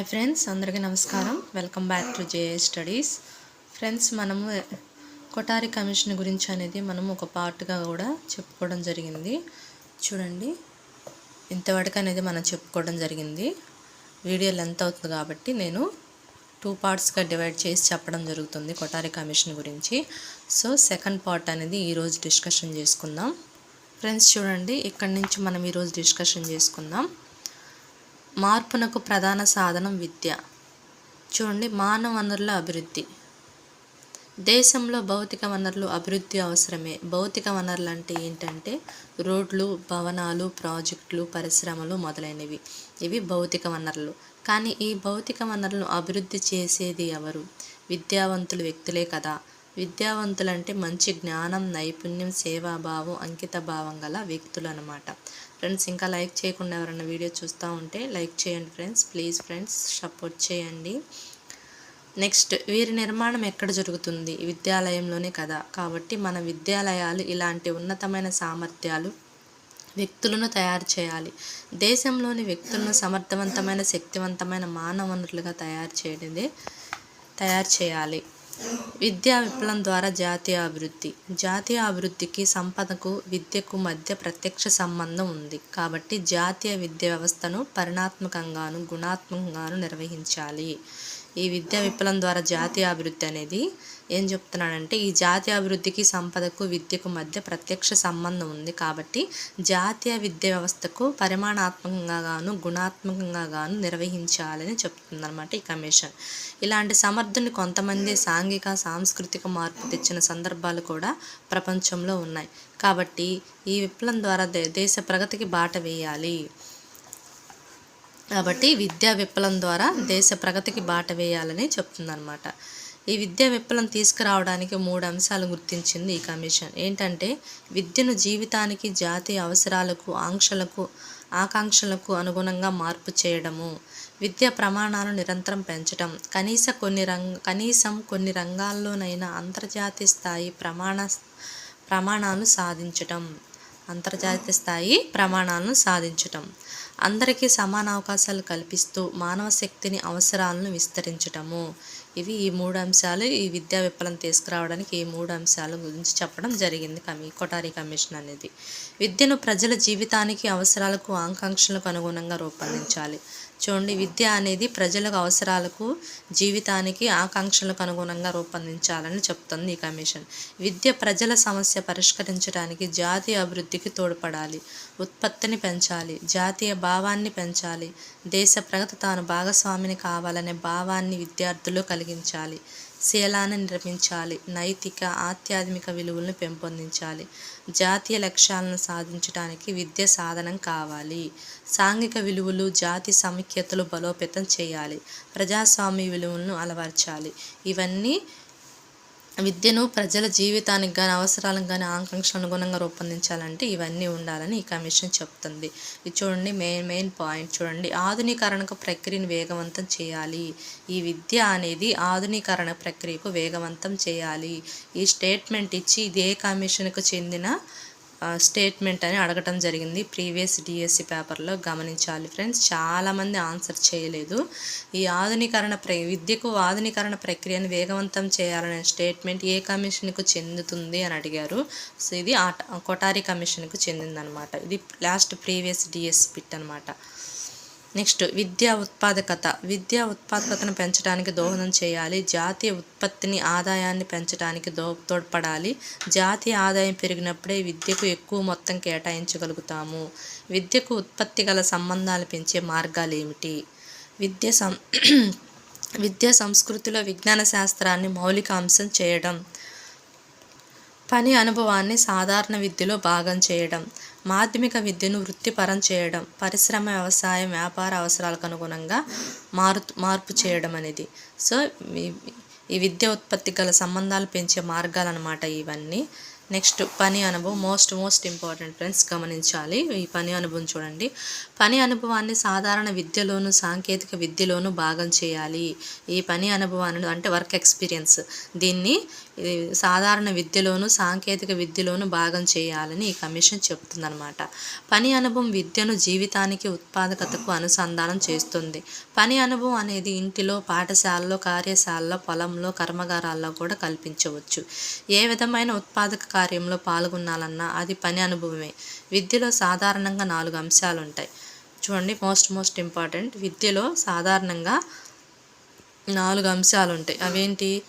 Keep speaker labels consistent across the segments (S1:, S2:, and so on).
S1: Hi friends అందరికీ నమస్కారం. Welcome back to JA studies friends మనము కొటారి కమిషన్ గురించి అనేది మనం ఒక పార్ట్గా కూడా చెప్పుకోవడం జరిగింది. చూడండి. ఇంతవరకు అనేది మనం చెప్పుకోవడం జరిగింది. వీడియో లెంత్ అవుతుంది కాబట్టి నేను టూ పార్ట్స్గా డివైడ్ చేసి చెప్పడం జరుగుతుంది కొటారి కమిషన్ గురించి. సో సెకండ్ పార్ట్ అనేది ఈరోజు డిస్కషన్ చేసుకుందాం. ఫ్రెండ్స్ చూడండి. ఇక్కడి నుంచి మనం ఈరోజు డిస్కషన్ చేసుకుందాం. మార్పునకు ప్రధాన సాధనం విద్య. చూడండి మానవ వనరుల అభివృద్ధి. దేశంలో భౌతిక వనరులు అభివృద్ధి అవసరమే. భౌతిక వనరులు అంటే ఏంటంటే రోడ్లు భవనాలు ప్రాజెక్టులు పరిశ్రమలు మొదలైనవి. ఇవి భౌతిక వనరులు. కానీ ఈ భౌతిక వనరులను అభివృద్ధి చేసేది ఎవరు? విద్యావంతులు వ్యక్తులే కదా. విద్యావంతులు అంటే మంచి జ్ఞానం నైపుణ్యం సేవాభావం అంకిత భావం గల వ్యక్తులు అనమాట ఫ్రెండ్స్ ఇంకా లైక్ చేయకుండా ఎవరైనా వీడియో చూస్తూ ఉంటే లైక్ చేయండి ఫ్రెండ్స్. ప్లీజ్ ఫ్రెండ్స్ సపోర్ట్ చేయండి. నెక్స్ట్ వీరి నిర్మాణం ఎక్కడ జరుగుతుంది? విద్యాలయంలోనే కదా. కాబట్టి మన విద్యాలయాలు ఇలాంటి ఉన్నతమైన సామర్థ్యాలు వ్యక్తులను తయారు చేయాలి. దేశంలోని వ్యక్తులను సమర్థవంతమైన శక్తివంతమైన మానవ వనరులుగా తయారు చేయడమే తయారు చేయాలి. విద్యా విప్లవం ద్వారా జాతీయ అభివృద్ధి జాతీయ అభివృద్ధికి సంపదకు విద్యకు మధ్య ప్రత్యక్ష సంబంధం ఉంది. కాబట్టి జాతీయ విద్యా వ్యవస్థను పరిణాత్మకంగాను గుణాత్మకంగాను నిర్వహించాలి. ఈ విద్యా విప్లవం ద్వారా జాతీయ అభివృద్ధి అనేది ఏం చెప్తున్నాడంటే ఈ జాతీయ అభివృద్ధికి సంపదకు విద్యకు మధ్య ప్రత్యక్ష సంబంధం ఉంది కాబట్టి జాతీయ విద్యా వ్యవస్థకు పరిమాణాత్మకంగా గాను గుణాత్మకంగా గాను నిర్వహించాలని చెప్తుందన్నమాట ఈ కమిషన్. ఇలాంటి సమర్థుని కొంతమంది సాంఘిక సాంస్కృతిక మార్పు తెచ్చిన సందర్భాలు కూడా ప్రపంచంలో ఉన్నాయి. కాబట్టి ఈ విప్లవం ద్వారా దేశ ప్రగతికి బాట వేయాలి. కాబట్టి విద్యా విప్లవం ద్వారా దేశ ప్రగతికి బాట వేయాలని చెప్తుందన్నమాట. ఈ విద్యా విప్లవం తీసుకురావడానికి మూడు అంశాలు గుర్తించింది ఈ కమిషన్. ఏంటంటే విద్యను జీవితానికి జాతీయ అవసరాలకు ఆంక్షలకు ఆకాంక్షలకు అనుగుణంగా మార్పు చేయడము విద్యా ప్రమాణాలు నిరంతరం పెంచడం కనీస కొన్ని రంగ కనీసం కొన్ని రంగాల్లోనైనా అంతర్జాతీయ స్థాయి ప్రమాణ ప్రమాణాలు సాధించటం అంతర్జాతీయ స్థాయి ప్రమాణాలను సాధించటం అందరికీ సమాన అవకాశాలు కల్పిస్తూ మానవ శక్తిని అవసరాలను విస్తరించటము ఇవి ఈ మూడు అంశాలు ఈ విద్యా విప్లవం తీసుకురావడానికి ఈ మూడు అంశాల గురించి చెప్పడం జరిగింది కమి కొటారి కమిషన్ అనేది. విద్యను ప్రజల జీవితానికి అవసరాలకు ఆకాంక్షలకు అనుగుణంగా రూపొందించాలి. చూడండి విద్య అనేది ప్రజలకు అవసరాలకు జీవితానికి ఆకాంక్షలకు అనుగుణంగా రూపొందించాలని చెప్తుంది ఈ కమిషన్. విద్య ప్రజల సమస్య పరిష్కరించడానికి జాతీయ అభివృద్ధికి తోడ్పడాలి ఉత్పత్తిని పెంచాలి జాతీయ భావాన్ని పెంచాలి దేశ ప్రగతి తాను భాగస్వామిని కావాలనే భావాన్ని విద్యార్థులు కలిగించాలి. శీలాన్ని నిర్మించాలి. నైతిక ఆధ్యాత్మిక విలువలను పెంపొందించాలి. జాతీయ లక్ష్యాలను సాధించడానికి విద్య సాధనం కావాలి. సాంఘిక విలువలు జాతి సమైక్యతలు బలోపేతం చేయాలి. ప్రజాస్వామ్య విలువలను అలవర్చాలి. ఇవన్నీ విద్యను ప్రజల జీవితానికి కానీ అవసరాలకు కానీ ఆకాంక్షలు అనుగుణంగా రూపొందించాలంటే ఇవన్నీ ఉండాలని ఈ కమిషన్ చెప్తుంది. ఇది చూడండి మెయిన్ మెయిన్ పాయింట్ చూడండి. ఆధునీకరణకు ప్రక్రియను వేగవంతం చేయాలి. ఈ విద్య అనేది ఆధునీకరణ ప్రక్రియకు వేగవంతం చేయాలి. ఈ స్టేట్మెంట్ ఇచ్చి ఇదే కమిషన్కు చెందిన స్టేట్మెంట్ అని అడగటం జరిగింది. ప్రీవియస్ డిఎస్సి పేపర్లో గమనించాలి ఫ్రెండ్స్ చాలామంది ఆన్సర్ చేయలేదు. ఈ ఆధునీకరణ ప్ర విద్యకు ఆధునీకరణ ప్రక్రియను వేగవంతం చేయాలనే స్టేట్మెంట్ ఏ కమిషన్కు చెందుతుంది అని అడిగారు. సో ఇది ఆట కొటారి కమిషన్కు చెందిందనమాట. ఇది లాస్ట్ ప్రీవియస్ డిఎస్సి పిట్ అనమాట. నెక్స్ట్ విద్యా ఉత్పాదకత. విద్యా ఉత్పాదకతను పెంచడానికి దోహదం చేయాలి. జాతీయ ఉత్పత్తిని ఆదాయాన్ని పెంచడానికి దో తోడ్పడాలి. జాతీయ ఆదాయం పెరిగినప్పుడే విద్యకు ఎక్కువ మొత్తం కేటాయించగలుగుతాము. విద్యకు ఉత్పత్తి గల సంబంధాలు పెంచే మార్గాలు ఏమిటి? విద్య సం విద్యా సంస్కృతిలో విజ్ఞాన శాస్త్రాన్ని మౌలిక అంశం చేయడం. పని అనుభవాన్ని సాధారణ విద్యలో భాగం చేయడం మాధ్యమిక విద్యను వృత్తిపరం చేయడం పరిశ్రమ వ్యవసాయం వ్యాపార అవసరాలకు అనుగుణంగా మారు మార్పు చేయడం అనేది. సో ఈ విద్య ఉత్పత్తి గల సంబంధాలు పెంచే మార్గాలు అనమాట ఇవన్నీ. నెక్స్ట్ పని అనుభవం. మోస్ట్ మోస్ట్ ఇంపార్టెంట్ ఫ్రెండ్స్ గమనించాలి. ఈ పని అనుభవం చూడండి. పని అనుభవాన్ని సాధారణ విద్యలోను సాంకేతిక విద్యలోను భాగం చేయాలి. ఈ పని అనుభవాన్ని అంటే వర్క్ ఎక్స్పీరియన్స్. దీన్ని సాధారణ విద్యలోను సాంకేతిక విద్యలోను భాగం చేయాలని ఈ కమిషన్ చెప్తుందనమాట పని అనుభవం విద్యను జీవితానికి ఉత్పాదకతకు అనుసంధానం చేస్తుంది. పని అనుభవం అనేది ఇంటిలో పాఠశాలలో కార్యశాలలో పొలంలో కర్మగారాల్లో కూడా కల్పించవచ్చు. ఏ విధమైన ఉత్పాదక కార్యంలో పాల్గొనాలన్నా అది పని అనుభవమే. విద్యలో సాధారణంగా నాలుగు అంశాలు ఉంటాయి చూడండి మోస్ట్ మోస్ట్ ఇంపార్టెంట్ విద్యలో సాధారణంగా నాలుగు అంశాలు ఉంటాయి అవేంటి?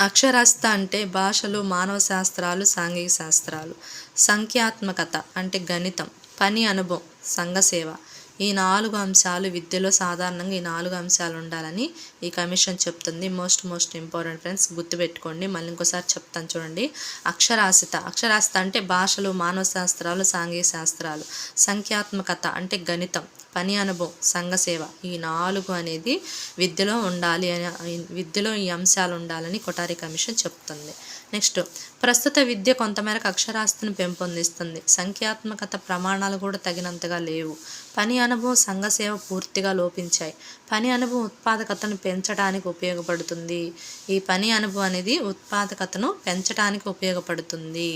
S1: అక్షరాస్యత అంటే భాషలు మానవ శాస్త్రాలు సాంఘిక శాస్త్రాలు. సంఖ్యాత్మకత అంటే గణితం. పని అనుభవం సంఘసేవ. ఈ నాలుగు అంశాలు విద్యలో సాధారణంగా ఈ నాలుగు అంశాలు ఉండాలని ఈ కమిషన్ చెప్తుంది. మోస్ట్ మోస్ట్ ఇంపార్టెంట్ ఫ్రెండ్స్ గుర్తుపెట్టుకోండి. మళ్ళీ ఇంకోసారి చెప్తాను చూడండి. అక్షరాస్యత. అక్షరాస్యత అంటే భాషలు మానవ శాస్త్రాలు సాంఘిక శాస్త్రాలు. సంఖ్యాత్మకత అంటే గణితం. పని అనుభవం సంఘసేవ ఈ నాలుగు అనేది విద్యలో ఉండాలి అని విద్యలో ఈ అంశాలు ఉండాలని కొటారి కమిషన్ చెప్తుంది. నెక్స్ట్ ప్రస్తుత విద్య కొంతమేరకు అక్షరాస్యతను పెంపొందిస్తుంది. సంఖ్యాత్మకత ప్రమాణాలు కూడా తగినంతగా లేవు. పని అనుభవం సంఘసేవ పూర్తిగా లోపించాయి. పని అనుభవం ఉత్పాదకతను పెంచడానికి ఉపయోగపడుతుంది. ఈ పని అనుభవం అనేది ఉత్పాదకతను పెంచడానికి ఉపయోగపడుతుంది.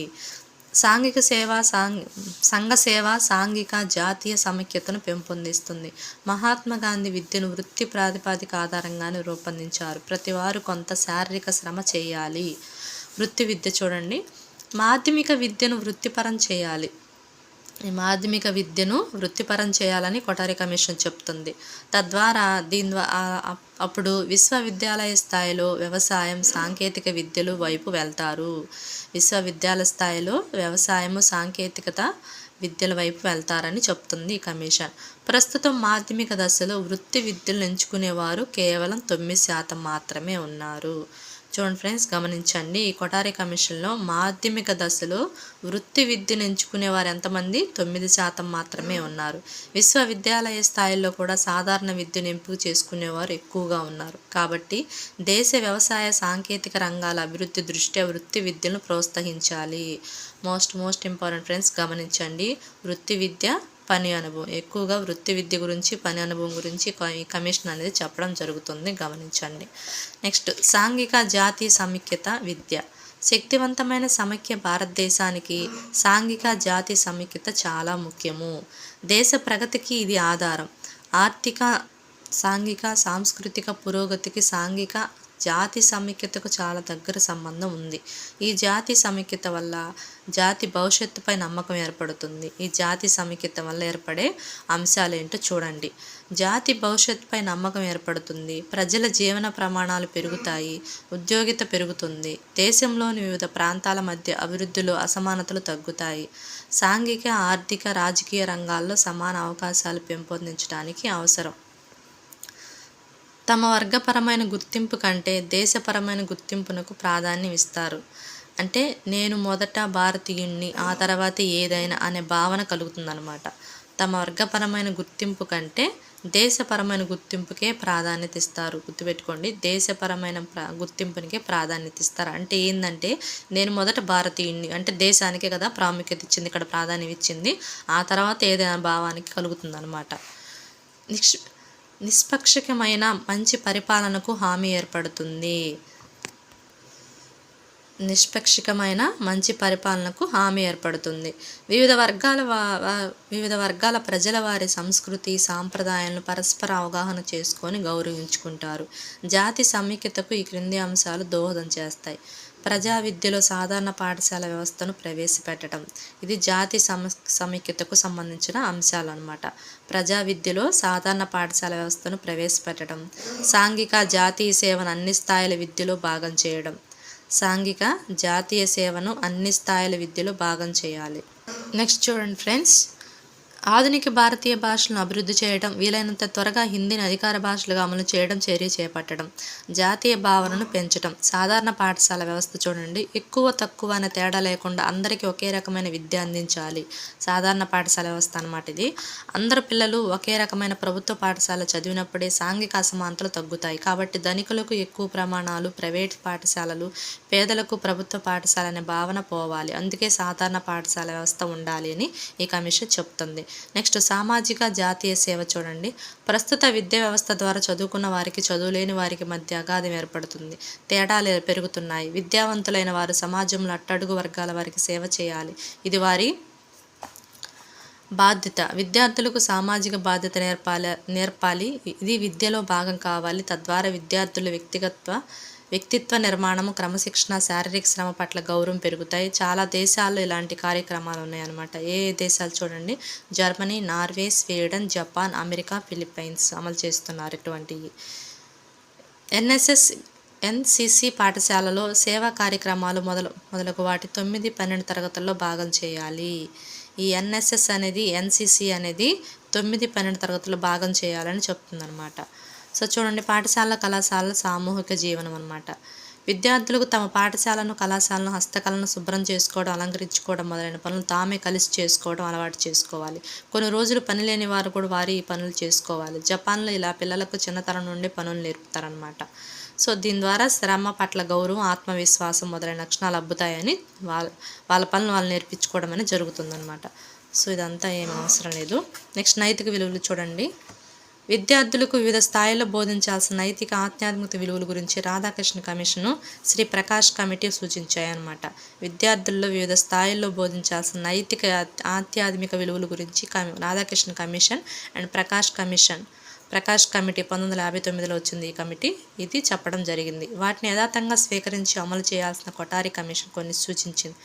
S1: సాంఘిక సేవ సాంగ్ సంఘ సేవ సాంఘిక జాతీయ సమైక్యతను పెంపొందిస్తుంది. మహాత్మా గాంధీ విద్యను వృత్తి ప్రాతిపాదిక ఆధారంగానే రూపొందించారు. ప్రతి వారు కొంత శారీరక శ్రమ చేయాలి. వృత్తి విద్య చూడండి. మాధ్యమిక విద్యను వృత్తిపరం చేయాలి. ఈ మాధ్యమిక విద్యను వృత్తిపరం చేయాలని కొటారి కమిషన్ చెప్తుంది. తద్వారా దీని ద్వారా అప్పుడు విశ్వవిద్యాలయ స్థాయిలో వ్యవసాయం సాంకేతిక విద్యలు వైపు వెళ్తారు. విశ్వవిద్యాలయ స్థాయిలో వ్యవసాయము సాంకేతికత విద్యల వైపు వెళ్తారని చెప్తుంది ఈ కమిషన్. ప్రస్తుతం మాధ్యమిక దశలో వృత్తి విద్యలు ఎంచుకునేవారు కేవలం తొమ్మిది శాతం మాత్రమే ఉన్నారు. చూడండి ఫ్రెండ్స్ గమనించండి. ఈ కొటారి కమిషన్లో మాధ్యమిక దశలో వృత్తి విద్యను ఎంచుకునే వారు ఎంతమంది? తొమ్మిది శాతం మాత్రమే ఉన్నారు. విశ్వవిద్యాలయ స్థాయిలో కూడా సాధారణ విద్యను ఎంపిక చేసుకునేవారు ఎక్కువగా ఉన్నారు. కాబట్టి దేశ వ్యవసాయ సాంకేతిక రంగాల అభివృద్ధి దృష్ట్యా వృత్తి విద్యను ప్రోత్సహించాలి. మోస్ట్ మోస్ట్ ఇంపార్టెంట్ ఫ్రెండ్స్ గమనించండి. వృత్తి విద్య పని అనుభవం. ఎక్కువగా వృత్తి విద్య గురించి పని అనుభవం గురించి ఈ కమిషన్ అనేది చెప్పడం జరుగుతుంది. గమనించండి. నెక్స్ట్ సాంఘిక జాతి సమైక్యత విద్య. శక్తివంతమైన సమైక్య భారతదేశానికి సాంఘిక జాతి సమైక్యత చాలా ముఖ్యము. దేశ ప్రగతికి ఇది ఆధారం. ఆర్థిక సాంఘిక సాంస్కృతిక పురోగతికి సాంఘిక జాతి సమైక్యతకు చాలా దగ్గర సంబంధం ఉంది. ఈ జాతి సమైక్యత వల్ల జాతి భవిష్యత్తుపై నమ్మకం ఏర్పడుతుంది. ఈ జాతి సమైక్యత వల్ల ఏర్పడే అంశాలు ఏంటో చూడండి. జాతి భవిష్యత్తుపై నమ్మకం ఏర్పడుతుంది. ప్రజల జీవన ప్రమాణాలు పెరుగుతాయి. ఉద్యోగిత పెరుగుతుంది. దేశంలోని వివిధ ప్రాంతాల మధ్య అభివృద్ధిలో అసమానతలు తగ్గుతాయి. సాంఘిక ఆర్థిక రాజకీయ రంగాల్లో సమాన అవకాశాలు పెంపొందించడానికి అవసరం. తమ వర్గపరమైన గుర్తింపు కంటే దేశపరమైన గుర్తింపునకు ప్రాధాన్యం ఇస్తారు అంటే నేను మొదట భారతీయుణ్ణి ఆ తర్వాత ఏదైనా అనే భావన కలుగుతుందన్నమాట. తమ వర్గపరమైన గుర్తింపు కంటే దేశపరమైన గుర్తింపుకే ప్రాధాన్యత ఇస్తారు గుర్తుపెట్టుకోండి దేశపరమైన ప్రా గుర్తింపునికే ప్రాధాన్యత ఇస్తారు అంటే ఏంటంటే నేను మొదట భారతీయుణ్ణి అంటే దేశానికే కదా ప్రాముఖ్యత ఇచ్చింది ఇక్కడ ప్రాధాన్యం ఇచ్చింది ఆ తర్వాత ఏదైనా భావానికి కలుగుతుంది అనమాట నెక్స్ట్ నిష్పక్షకమైన మంచి పరిపాలనకు హామీ ఏర్పడుతుంది. నిష్పక్షికమైన మంచి పరిపాలనకు హామీ ఏర్పడుతుంది. వివిధ వర్గాల వివిధ వర్గాల ప్రజల వారి సంస్కృతి సాంప్రదాయాలను పరస్పర అవగాహన చేసుకొని గౌరవించుకుంటారు. జాతి సమైక్యతకు ఈ క్రింది అంశాలు దోహదం చేస్తాయి. ప్రజా విద్యలో సాధారణ పాఠశాల వ్యవస్థను ప్రవేశపెట్టడం. ఇది జాతి సమ సమైక్యతకు సంబంధించిన అంశాలు అనమాట ప్రజా విద్యలో సాధారణ పాఠశాల వ్యవస్థను ప్రవేశపెట్టడం. సాంఘిక జాతీయ సేవను అన్ని స్థాయిల విద్యలో భాగం చేయడం. సాంఘిక జాతీయ సేవను అన్ని స్థాయిల విద్యలో భాగం చేయాలి. నెక్స్ట్ చూడండి ఫ్రెండ్స్. ఆధునిక భారతీయ భాషలను అభివృద్ధి చేయడం వీలైనంత త్వరగా హిందీని అధికార భాషలుగా అమలు చేయడం చర్య చేపట్టడం జాతీయ భావనను పెంచడం. సాధారణ పాఠశాల వ్యవస్థ చూడండి. ఎక్కువ తక్కువ అనే తేడా లేకుండా అందరికీ ఒకే రకమైన విద్య అందించాలి. సాధారణ పాఠశాల వ్యవస్థ అనమాట ఇది. అందరు పిల్లలు ఒకే రకమైన ప్రభుత్వ పాఠశాల చదివినప్పుడే సాంఘిక అసమానతలు తగ్గుతాయి. కాబట్టి ధనికులకు ఎక్కువ ప్రమాణాలు ప్రైవేట్ పాఠశాలలు పేదలకు ప్రభుత్వ పాఠశాల అనే భావన పోవాలి. అందుకే సాధారణ పాఠశాల వ్యవస్థ ఉండాలి అని ఈ కమిషన్ చెప్తుంది. నెక్స్ట్ సామాజిక జాతీయ సేవ చూడండి. ప్రస్తుత విద్యా వ్యవస్థ ద్వారా చదువుకున్న వారికి చదువులేని వారికి మధ్య అగాధం ఏర్పడుతుంది. తేడాలు పెరుగుతున్నాయి? విద్యావంతులైన వారు సమాజంలో అట్టడుగు వర్గాల వారికి సేవ చేయాలి. ఇది వారి బాధ్యత. విద్యార్థులకు సామాజిక బాధ్యత నేర్పాలి నేర్పాలి. ఇది విద్యలో భాగం కావాలి. తద్వారా విద్యార్థుల వ్యక్తిగత్వ వ్యక్తిత్వ నిర్మాణము క్రమశిక్షణ శారీరక శ్రమ పట్ల గౌరవం పెరుగుతాయి. చాలా దేశాల్లో ఇలాంటి కార్యక్రమాలు ఉన్నాయన్నమాట. ఏ దేశాలు చూడండి? Germany Norway Sweden Japan America Philippines అమలు చేస్తున్నారు ఇటువంటివి ఎన్ఎస్ఎస్ ఎన్సిసి పాఠశాలలో సేవా కార్యక్రమాలు మొదలు మొదలగు వాటి తొమ్మిది పన్నెండు తరగతుల్లో భాగం చేయాలి. ఈ ఎన్ఎస్ఎస్ అనేది ఎన్సిసి అనేది తొమ్మిది పన్నెండు తరగతుల్లో భాగం చేయాలని చెప్తుందన్నమాట. సో చూడండి పాఠశాల కళాశాల సామూహిక జీవనం అనమాట విద్యార్థులకు తమ పాఠశాలను కళాశాలను హస్తకళను శుభ్రం చేసుకోవడం అలంకరించుకోవడం మొదలైన పనులు తామే కలిసి చేసుకోవడం అలవాటు చేసుకోవాలి. కొన్ని రోజులు పని లేని వారు కూడా వారి ఈ పనులు చేసుకోవాలి. జపాన్లో ఇలా పిల్లలకు చిన్నతనం నుండి పనులు నేర్పుతారనమాట సో దీని ద్వారా శ్రమ పట్ల గౌరవం ఆత్మవిశ్వాసం మొదలైన లక్షణాలు అబ్బుతాయని వాళ్ళ వాళ్ళ పనులు వాళ్ళు నేర్పించుకోవడం అనేది జరుగుతుందన్నమాట. సో ఇదంతా ఏం అవసరం లేదు. నెక్స్ట్ నైతిక విలువలు చూడండి. విద్యార్థులకు వివిధ స్థాయిల్లో బోధించాల్సిన నైతిక ఆధ్యాత్మిక విలువల గురించి రాధాకృష్ణ కమిషను శ్రీ ప్రకాష్ కమిటీ సూచించాయన్నమాట. విద్యార్థుల్లో వివిధ స్థాయిల్లో బోధించాల్సిన నైతిక ఆధ్యాత్మిక విలువల గురించి కమి Radhakrishna commission and Prakash commission Prakash committee పంతొమ్మిది వందల యాభై తొమ్మిదిలో వచ్చింది ఈ కమిటీ. ఇది చెప్పడం జరిగింది. వాటిని యథాతంగా స్వీకరించి అమలు చేయాల్సిన కొటారి కమిషన్ కొన్ని సూచించింది.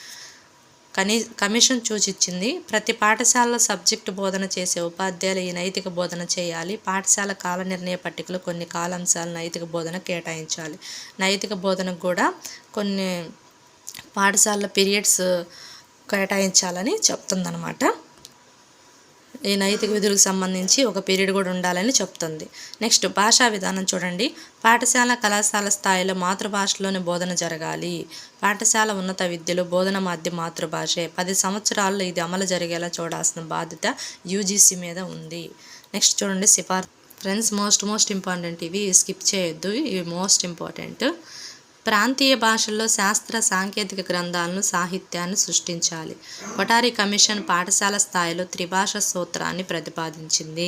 S1: కనీ కమిషన్ సూచించింది. ప్రతి పాఠశాలలో సబ్జెక్టు బోధన చేసే ఉపాధ్యాయులు ఈ నైతిక బోధన చేయాలి. పాఠశాల కాల నిర్ణయ పట్టికలో కొన్ని కాలాంశాలు నైతిక బోధన కేటాయించాలి. నైతిక బోధనకు కూడా కొన్ని పాఠశాల పీరియడ్స్ కేటాయించాలని చెప్తుందనమాట ఈ నైతిక విధులకు సంబంధించి ఒక పీరియడ్ కూడా ఉండాలని చెప్తుంది. నెక్స్ట్ భాషా విధానం చూడండి. పాఠశాల కళాశాల స్థాయిలో మాతృభాషలోనే బోధన జరగాలి. పాఠశాల ఉన్నత విద్యలో బోధన మాధ్య మాతృభాషే. పది సంవత్సరాల్లో ఇది అమలు జరిగేలా చూడాల్సిన బాధ్యత యూజీసీ మీద ఉంది. నెక్స్ట్ చూడండి సిఫార్ ఫ్రెండ్స్ మోస్ట్ మోస్ట్ ఇంపార్టెంట్ ఇవి స్కిప్ చేయొద్దు. ఇవి మోస్ట్ ఇంపార్టెంట్. ప్రాంతీయ భాషల్లో శాస్త్ర సాంకేతిక గ్రంథాలను సాహిత్యాన్ని సృష్టించాలి. కొటారి కమిషన్ పాఠశాల స్థాయిలో త్రిభాష సూత్రాన్ని ప్రతిపాదించింది.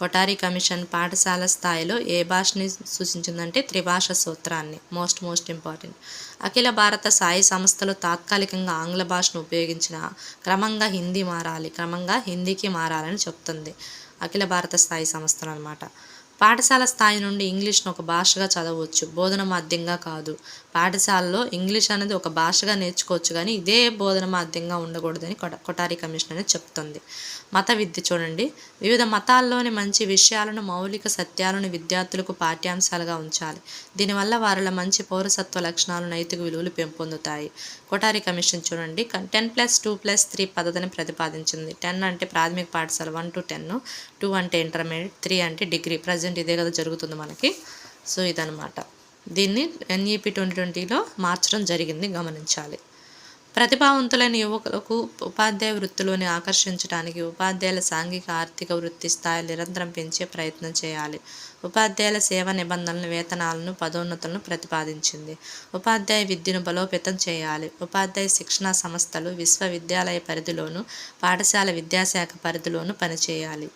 S1: కొటారి కమిషన్ పాఠశాల స్థాయిలో ఏ భాషని సూచించిందంటే త్రిభాష సూత్రాన్ని. Most most important. అఖిల భారత సాయి సంస్థలు తాత్కాలికంగా ఆంగ్ల భాషను ఉపయోగించిన క్రమంగా హిందీ మారాలి క్రమంగా హిందీకి మారాలని చెప్తుంది అఖిల భారత స్థాయి సంస్థలు అనమాట పాఠశాల స్థాయి నుండి ఇంగ్లీష్ను ఒక భాషగా చదవచ్చు. బోధన మాధ్యంగా కాదు. పాఠశాలలో ఇంగ్లీష్ అనేది ఒక భాషగా నేర్చుకోవచ్చు కానీ ఇదే బోధన మాధ్యంగా ఉండకూడదని కొట కొటారి కమిషన్ అనేది చెప్తుంది. మత విద్య చూడండి. వివిధ మతాల్లోని మంచి విషయాలను మౌలిక సత్యాలను విద్యార్థులకు పాఠ్యాంశాలుగా ఉంచాలి. దీనివల్ల వారిలో మంచి పౌరసత్వ లక్షణాలు నైతిక విలువలు పెంపొందుతాయి. కొటారి కమిషన్ చూడండి. Ten plus two plus three పద్ధతిని ప్రతిపాదించింది. టెన్ అంటే ప్రాథమిక పాఠశాల వన్ టు టెన్ టూ అంటే ఇంటర్మీడియట్ త్రీ అంటే డిగ్రీ. ప్రజెంట్ ఇదే కదా జరుగుతుంది మనకి. సో ఇదనమాట దీన్ని ఎన్ఈపి ట్వంటీ ట్వంటీలో మార్చడం జరిగింది గమనించాలి. ప్రతిభావంతులైన యువకులకు ఉపాధ్యాయ వృత్తిలోని ఆకర్షించడానికి ఉపాధ్యాయుల సాంఘిక ఆర్థిక వృత్తి స్థాయిలు నిరంతరం పెంచే ప్రయత్నం చేయాలి. ఉపాధ్యాయుల సేవ నిబంధనలను వేతనాలను పదోన్నతులను ప్రతిపాదించింది. ఉపాధ్యాయ విద్యను బలోపేతం చేయాలి. ఉపాధ్యాయ శిక్షణా సంస్థలు విశ్వవిద్యాలయ పరిధిలోను పాఠశాల విద్యాశాఖ పరిధిలోను పనిచేయాలి.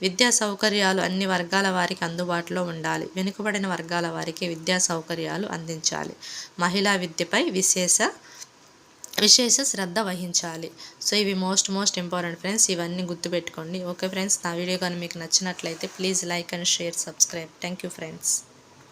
S1: విద్యా సౌకర్యాలు అన్ని వర్గాల వారికి అందుబాటులో ఉండాలి. వెనుకబడిన వర్గాల వారికి విద్యా సౌకర్యాలు అందించాలి. మహిళా విద్యపై విశేష విశేష శ్రద్ధ వహించాలి. సో ఇవి మోస్ట్ మోస్ట్ ఇంపార్టెంట్ ఫ్రెండ్స్. ఇవన్నీ గుర్తుపెట్టుకోండి. ఓకే ఫ్రెండ్స్ నా వీడియో కానీ మీకు నచ్చినట్లయితే please like and share subscribe. Thank you friends.